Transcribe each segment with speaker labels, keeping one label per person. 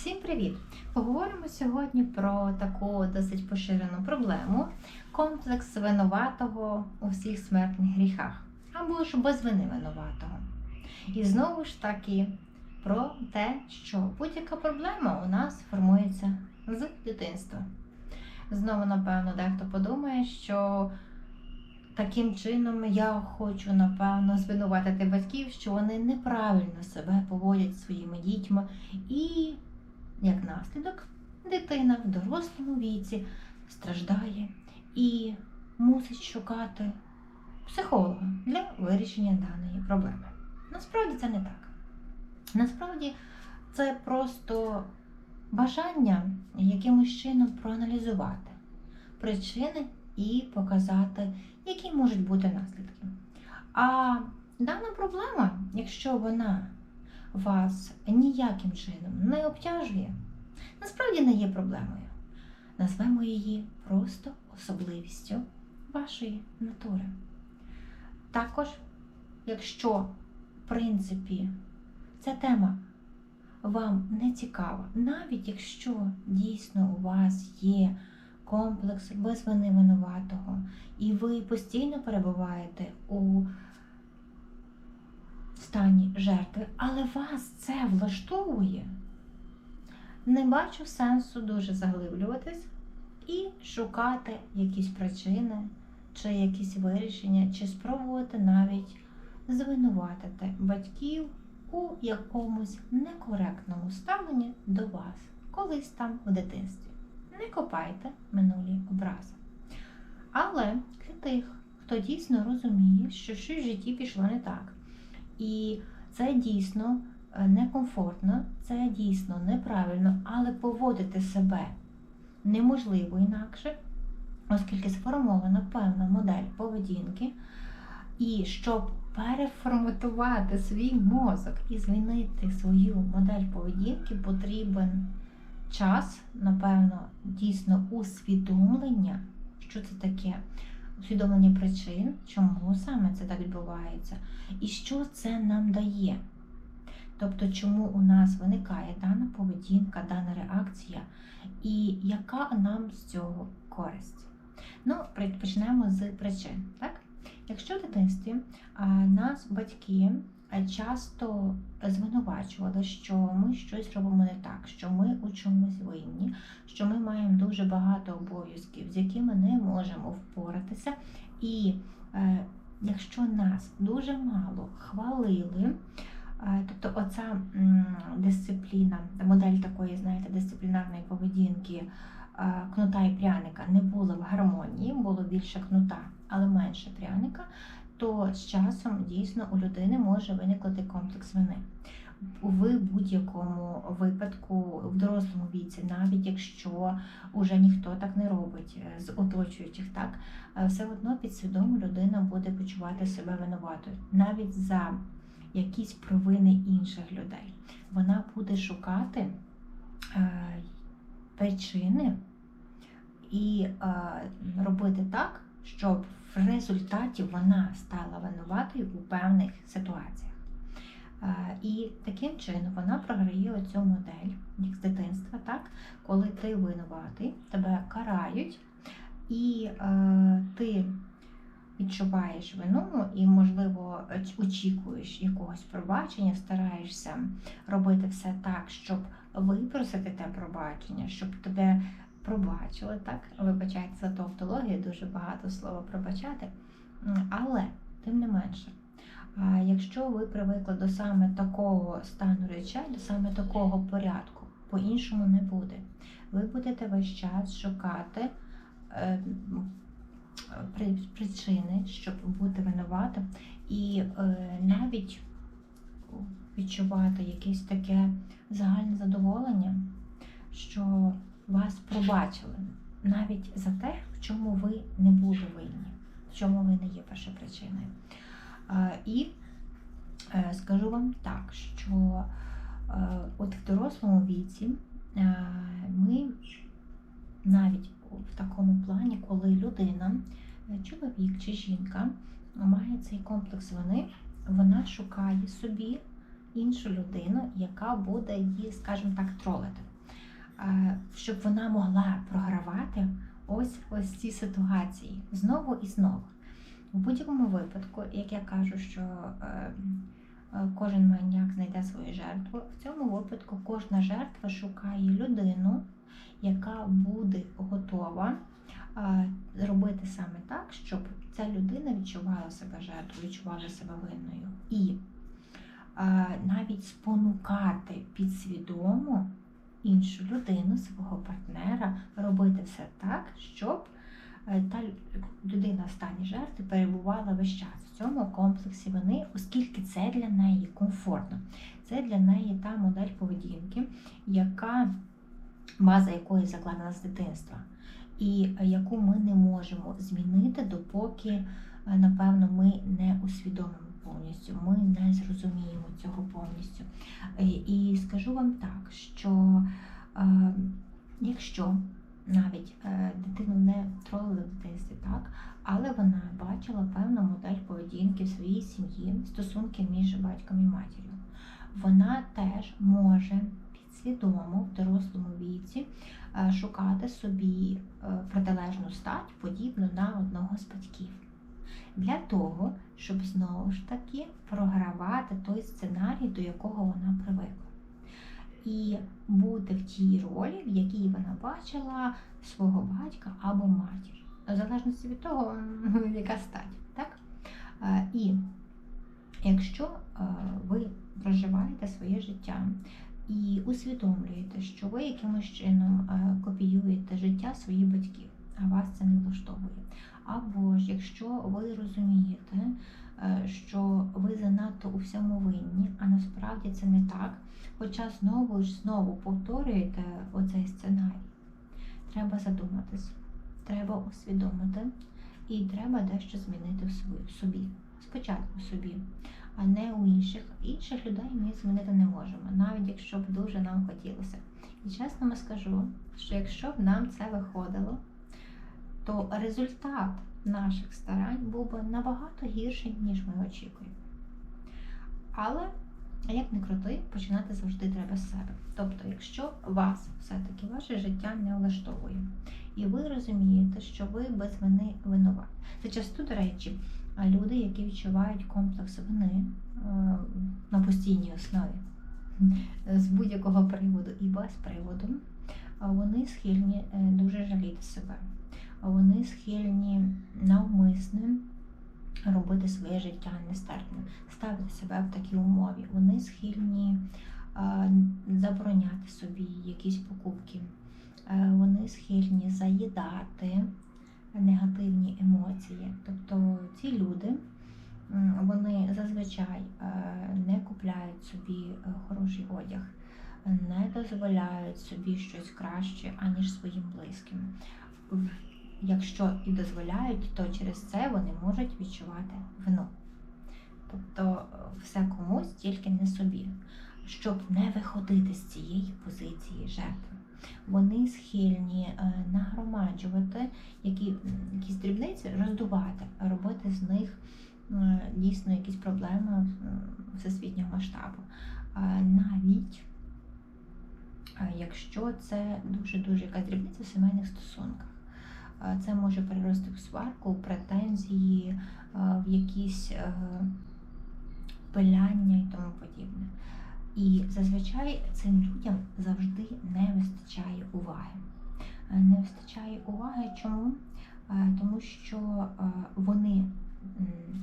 Speaker 1: Всім привіт! Поговоримо сьогодні про таку досить поширену проблему комплекс винуватого у всіх смертних гріхах, або ж без вини винуватого. І знову ж таки про те, що будь-яка проблема у нас формується з дитинства. Знову, напевно, дехто подумає, що таким чином я хочу, напевно, звинуватити батьків, що вони неправильно себе поводять своїми дітьми і як наслідок, дитина в дорослому віці страждає і мусить шукати психолога для вирішення даної проблеми. Насправді це не так. Насправді це просто бажання якимось чином проаналізувати причини і показати, які можуть бути наслідки. А дана проблема, якщо вона вас ніяким чином не обтяжує, насправді не є проблемою. Назвемо її просто особливістю вашої натури. Також, якщо, в принципі, ця тема вам не цікава, навіть якщо дійсно у вас є комплекс без вини винуватого, і ви постійно перебуваєте у стані жертви, але вас це влаштовує. Не бачу сенсу дуже заглиблюватись і шукати якісь причини, чи якісь вирішення, чи спробувати навіть звинуватити батьків у якомусь некоректному ставленні до вас, колись там в дитинстві. Не копайте минулі образи. Але для тих, хто дійсно розуміє, що щось в житті пішло не так, і це дійсно е, некомфортно, це дійсно неправильно, але поводити себе неможливо інакше, оскільки сформована певна модель поведінки. І щоб переформатувати свій мозок і змінити свою модель поведінки, потрібен час, напевно, дійсно усвідомлення, що це таке усвідомлення причин, чому саме це так відбувається, і що це нам дає. Тобто, чому у нас виникає дана поведінка, дана реакція, і яка нам з цього користь? Ну, почнемо з причин. Так? Якщо в дитинстві нас батьки часто звинувачували, що ми щось робимо не так, що ми у чомусь винні, що ми дуже багато обов'язків, з якими не можемо впоратися. І е, якщо нас дуже мало хвалили, е, тобто оця м, дисципліна, модель такої, знаєте, дисциплінарної поведінки. е, Кнута і пряника не було в гармонії, було більше кнута, але менше пряника, то з часом дійсно у людини може виникнути комплекс вини. В будь-якому випадку в дорослому віці, навіть якщо вже ніхто так не робить е, з оточуючих, так е, все одно підсвідомо людина буде почувати себе винуватою, навіть за якісь провини інших людей. Вона буде шукати е, причини і робити так, щоб в результаті вона стала винуватою у певних ситуаціях. І таким чином вона програє цю модель, як з дитинства, так? коли ти винуватий, тебе карають, і е, ти відчуваєш вину і, можливо, очікуєш якогось пробачення, стараєшся робити все так, щоб випросити те пробачення, щоб тебе пробачили, так? Вибачайте за тавтологію, дуже багато слова пробачати. Але, тим не менше, якщо ви привикли до саме такого стану речей, до саме такого порядку, по-іншому не буде. Ви будете весь час шукати е, причини, щоб бути винуватим, і е, навіть відчувати якесь таке загальне задоволення, що вас пробачили навіть за те, в чому ви не були винні, в чому ви не є першопричиною. І е, скажу вам так, що е, от в дорослому віці е, ми навіть в такому плані, коли людина, чоловік чи жінка має цей комплекс вини, вона шукає собі іншу людину, яка буде її, скажімо так, тролити. щоб вона могла програвати ось ось ці ситуації знову і знову. У будь-якому випадку, як я кажу, що е, е, кожен маньяк знайде свою жертву, в цьому випадку кожна жертва шукає людину, яка буде готова е, робити саме так, щоб ця людина відчувала себе жертвою, відчувала себе винною. І е, навіть спонукати підсвідомо іншу людину, свого партнера, робити все так, щоб та людина в стані жертви перебувала весь час в цьому комплексі вини, оскільки це для неї комфортно. Це для неї та модель поведінки, яка база якої закладена з дитинства, і е, яку ми не можемо змінити, допоки, е, напевно, ми не усвідомимо повністю, ми не зрозуміємо цього повністю. Е, І скажу вам так, що е, якщо навіть е, дитину не тролили в дитинстві, так, але вона бачила певну модель поведінки в своїй сім'ї, стосунки між батьком і матір'ю, вона теж може підсвідомо в дорослому віці е, шукати собі е, протилежну стать, подібну на одного з батьків. Для того, щоб знову ж таки програвати той сценарій, до якого вона привикла. І бути в тій ролі, в якій вона бачила свого батька або матір. В залежності від того, яка стать. Так? Е, І якщо е, ви проживаєте своє життя і усвідомлюєте, що ви якимось чином е, копіюєте життя своїх батьків, а вас це не влаштовує. Або ж якщо ви розумієте, що ви занадто у всьому винні, а насправді це не так, хоча знову ж знову повторюєте оцей сценарій, треба задуматись, треба усвідомити і треба дещо змінити в собі- Спочатку собі, а не у інших. Інших людей ми змінити не можемо, навіть якщо б дуже нам хотілося. І чесно вам скажу, що якщо б нам це виходило, то результат наших старань був би набагато гірший, ніж ми очікуємо. Але, як не крути, починати завжди треба з себе. Тобто, якщо вас все-таки ваше життя не влаштовує, і ви розумієте, що ви без вини винуваті. Це часто, до речі, люди, які відчувають комплекс вини е, на постійній основі з будь-якого приводу і без приводу, вони схильні е, дуже жаліти себе. Вони схильні навмисне робити своє життя нестерпним, ставити себе в такій умові. Вони схильні е, забороняти собі якісь покупки. Е, Вони схильні заїдати негативні емоції. Тобто ці люди вони зазвичай е, не купляють собі хороший одяг, не дозволяють собі щось краще, аніж своїм близьким. Якщо і дозволяють, то через це вони можуть відчувати вину. Тобто е, все комусь, тільки не собі, щоб не виходити з цієї позиції жертви. Вони схильні е, нагромаджувати які, якісь дрібниці, роздувати, робити з них е, дійсно якісь проблеми всесвітнього масштабу. Навіть якщо це дуже-дуже якась дрібниця в сімейних стосунках. Це може перерости в сварку, в претензії, е, в якісь е, пиляння і тому подібне. І зазвичай цим людям завжди не вистачає уваги. Е, Не вистачає уваги чому? Тому що вони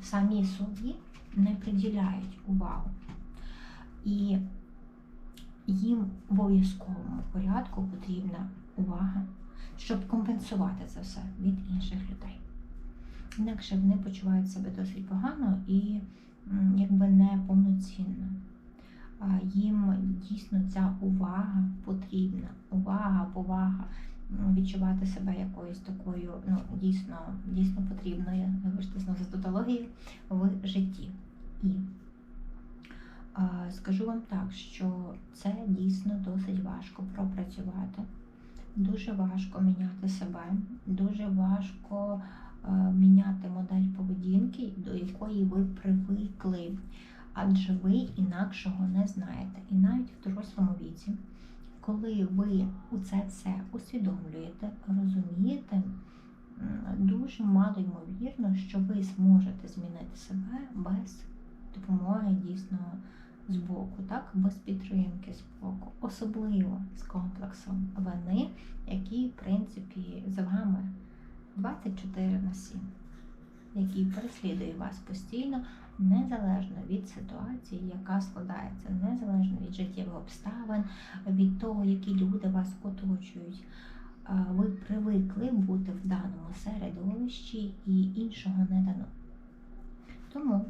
Speaker 1: самі собі не приділяють увагу. І їм в обов'язковому порядку потрібна увага, щоб компенсувати це все від інших людей. Інакше вони почувають себе досить погано і якби не повноцінно. Їм дійсно ця увага потрібна. Увага, повага, відчувати себе якоюсь такою, ну дійсно, дійсно потрібною, вибачте знову за тавтологію, в житті. І скажу вам так, що це дійсно досить важко пропрацювати. Дуже важко міняти себе, дуже важко е, міняти модель поведінки, до якої ви привикли, адже ви інакшого не знаєте. І навіть в дорослому віці, коли ви у це все усвідомлюєте, розумієте, дуже мало ймовірно, що ви зможете змінити себе без допомоги дійсно з боку, так, без підтримки з боку, особливо з комплексом вини, який, в принципі, з вами 24 на 7, який переслідує вас постійно, незалежно від ситуації, яка складається, незалежно від життєвих обставин, від того, які люди вас оточують. Ви привикли бути в даному середовищі і іншого не дано. Тому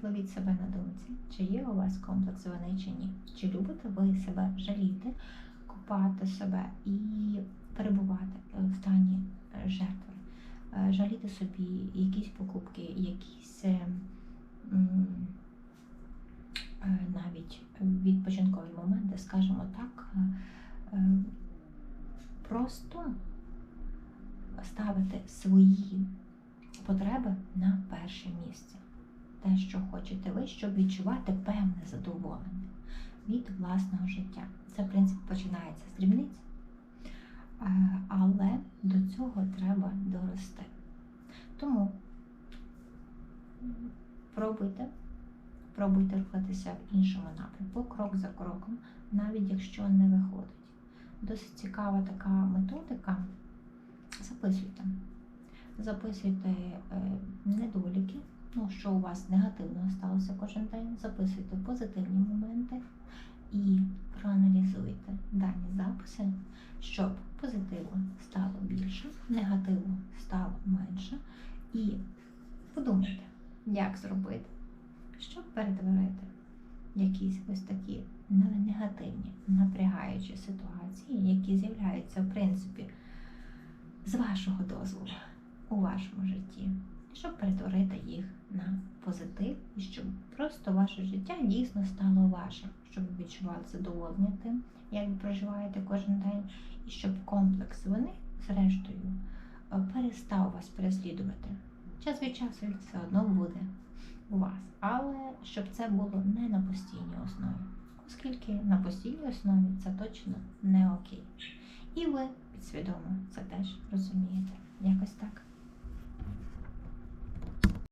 Speaker 1: зловіть себе на думці, чи є у вас комплекс вини чи ні. Чи любите ви себе жаліти, купати себе і перебувати в стані е, жертви, Е, жаліти собі якісь покупки, якісь е, е, навіть відпочинкові моменти, скажімо так, е, е, просто ставити свої потреби на перше місце. Те, що хочете ви, щоб відчувати певне задоволення від власного життя. Це, в принципі, починається з дрібниць, е, але до цього треба дорости. Тому пробуйте, пробуйте рухатися в іншому напрямку, крок за кроком, навіть якщо не виходить. Досить цікава така методика. Записуйте. Записуйте е, недоліки, ну, що у вас негативного сталося кожен день. Записуйте позитивні моменти і проаналізуйте дані записи, щоб позитиву стало більше, негативу стало менше. І подумайте, як зробити, щоб перетворити якісь ось такі негативні, напрягаючі ситуації, які з'являються, в принципі, з вашого дозволу у вашому житті, щоб перетворити їх на позитив і щоб просто ваше життя дійсно стало вашим, щоб ви відчували задоволення тим, як ви проживаєте кожен день, і щоб комплекс вини, зрештою, е, перестав вас переслідувати. Час від часу він все одно буде у вас, але щоб це було не на постійній основі, оскільки на постійній основі це точно не окей. І ви підсвідомо це теж розумієте. Якось так.